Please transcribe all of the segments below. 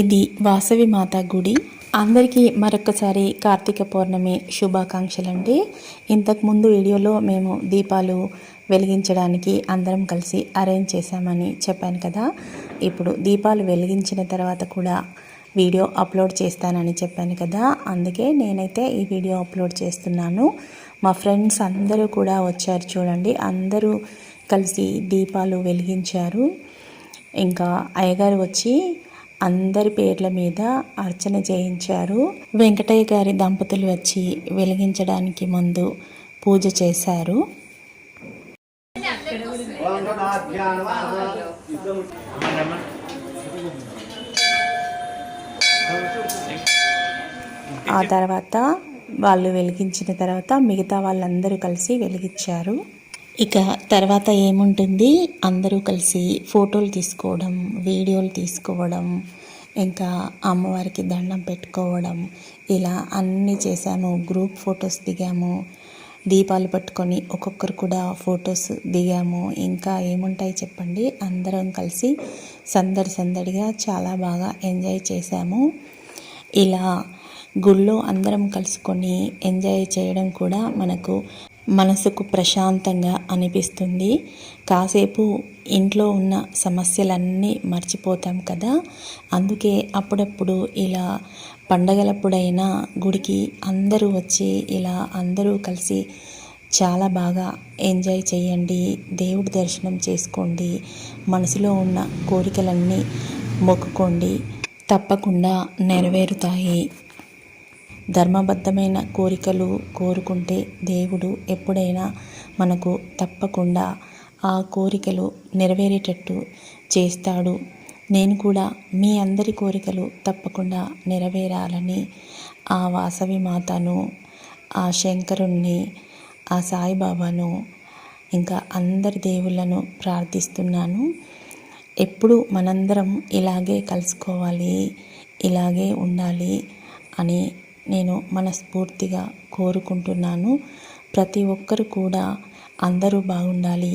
ఇది వాసవి మాత గుడి. అందరికీ మరొకసారి కార్తీక పౌర్ణమి శుభాకాంక్షలండి. ఇంతకుముందు వీడియోలో మేము దీపాలు వెలిగించడానికి అందరం కలిసి అరేంజ్ చేశామని చెప్పాను కదా. ఇప్పుడు దీపాలు వెలిగించిన తర్వాత కూడా వీడియో అప్లోడ్ చేస్తానని చెప్పాను కదా. అందుకే నేనైతే ఈ వీడియో అప్లోడ్ చేస్తున్నాను. మా ఫ్రెండ్స్ అందరూ కూడా వచ్చారు చూడండి. అందరూ కలిసి దీపాలు వెలిగించారు. ఇంకా అయ్యగారు వచ్చి అందరి పేర్ల మీద అర్చన చేయించారు. వెంకటయ్య గారి దంపతులు వచ్చి వెలిగించడానికి ముందు పూజ చేశారు. ఆ తర్వాత వాళ్ళు వెలిగించిన తర్వాత మిగతా వాళ్ళందరూ కలిసి వెలిగించారు. ఇక తర్వాత ఏముంటుంది? అందరూ కలిసి ఫోటోలు తీసుకోవడం వీడియోలు తీసుకోవడం ఇంకా అమ్మవారికి దండం పెట్టుకోవడం ఇలా అన్నీ చేశాము గ్రూప్ ఫొటోస్ దిగాము. దీపాలు పట్టుకొని ఒక్కొక్కరు కూడా ఫొటోస్ దిగాము. ఇంకా ఏముంటాయి చెప్పండి? అందరం కలిసి సందడి సందడిగా చాలా బాగా ఎంజాయ్ చేశాము. ఇలా గుళ్ళో అందరం కలుసుకొని ఎంజాయ్ చేయడం కూడా మనకు మనసుకు ప్రశాంతంగా అనిపిస్తుంది. కాసేపు ఇంట్లో ఉన్న సమస్యలన్నీ మర్చిపోతాం కదా. అందుకే అప్పుడప్పుడు ఇలా పండగలప్పుడైనా గుడికి అందరూ వచ్చి ఇలా అందరూ కలిసి చాలా బాగా ఎంజాయ్ చేయండి. దేవుడి దర్శనం చేసుకోండి. మనసులో ఉన్న కోరికలన్నీ మొక్కుకోండి. తప్పకుండా నెరవేరుతాయి. ధర్మబద్ధమైన కోరికలు కోరుకుంటే దేవుడు ఎప్పుడైనా మనకు తప్పకుండా ఆ కోరికలు నెరవేరేటట్టు చేస్తాడు. నేను కూడా మీ అందరి కోరికలు తప్పకుండా నెరవేరాలని ఆ వాసవి మాతను ఆ శంకరుణ్ణి ఆ సాయిబాబాను ఇంకా అందరి దేవుళ్ళను ప్రార్థిస్తున్నాను. ఎప్పుడు మనందరం ఇలాగే కలుసుకోవాలి ఇలాగే ఉండాలి అని నేను మనస్ఫూర్తిగా కోరుకుంటున్నాను. ప్రతి ఒక్కరు కూడా అందరూ బాగుండాలి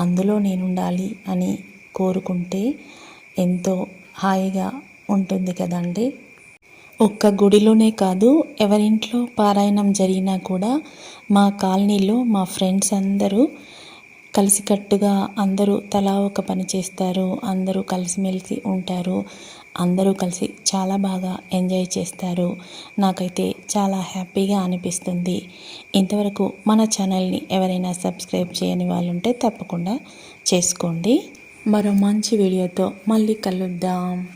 అందులో నేను ఉండాలి అని కోరుకుంటే ఎంతో హాయిగా ఉంటుంది కదండి. ఒక్క గుడిలోనే కాదు ఎవరింట్లో పారాయణం జరిగినా కూడా మా కాలనీలో మా ఫ్రెండ్స్ అందరూ కలిసికట్టుగా అందరూ తలా ఒక పని చేస్తారు అందరూ కలిసిమెలిసి ఉంటారు అందరూ కలిసి చాలా బాగా ఎంజాయ్ చేస్తారు. నాకైతే చాలా హ్యాపీగా అనిపిస్తుంది. ఇంతవరకు మన ఛానల్ని ఎవరైనా సబ్స్క్రైబ్ చేయని వాళ్ళుంటే తప్పకుండా చేసుకోండి. మరో మంచి వీడియోతో మళ్ళీ కలుద్దాం.